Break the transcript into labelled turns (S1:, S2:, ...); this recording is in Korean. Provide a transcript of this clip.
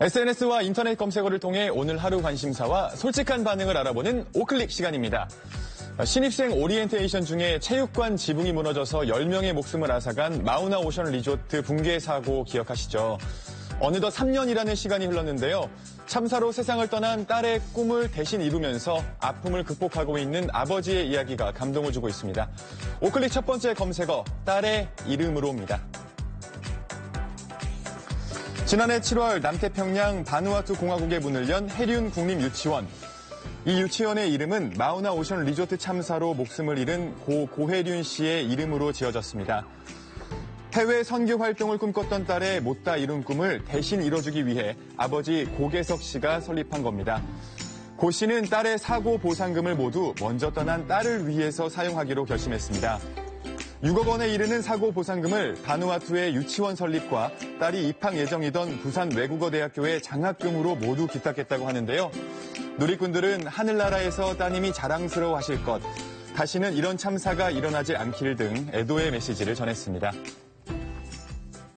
S1: SNS와 인터넷 검색어를 통해 오늘 하루 관심사와 솔직한 반응을 알아보는 오클릭 시간입니다. 신입생 오리엔테이션 중에 체육관 지붕이 무너져서 10명의 목숨을 앗아간 마우나 오션 리조트 붕괴 사고 기억하시죠? 어느덧 3년이라는 시간이 흘렀는데요. 참사로 세상을 떠난 딸의 꿈을 대신 이루면서 아픔을 극복하고 있는 아버지의 이야기가 감동을 주고 있습니다. 오클릭 첫 번째 검색어, 딸의 이름으로입니다. 지난해 7월 남태평양 바누아투 공화국에 문을 연 해륜 국립 유치원. 이 유치원의 이름은 마우나 오션 리조트 참사로 목숨을 잃은 고 고혜륜 씨의 이름으로 지어졌습니다. 해외 선교 활동을 꿈꿨던 딸의 못다 이룬 꿈을 대신 이뤄주기 위해 아버지 고계석 씨가 설립한 겁니다. 고 씨는 딸의 사고 보상금을 모두 먼저 떠난 딸을 위해서 사용하기로 결심했습니다. 6억 원에 이르는 사고 보상금을 바누아투의 유치원 설립과 딸이 입학 예정이던 부산 외국어대학교의 장학금으로 모두 기탁했다고 하는데요. 누리꾼들은 하늘나라에서 따님이 자랑스러워 하실 것, 다시는 이런 참사가 일어나지 않길 등 애도의 메시지를 전했습니다.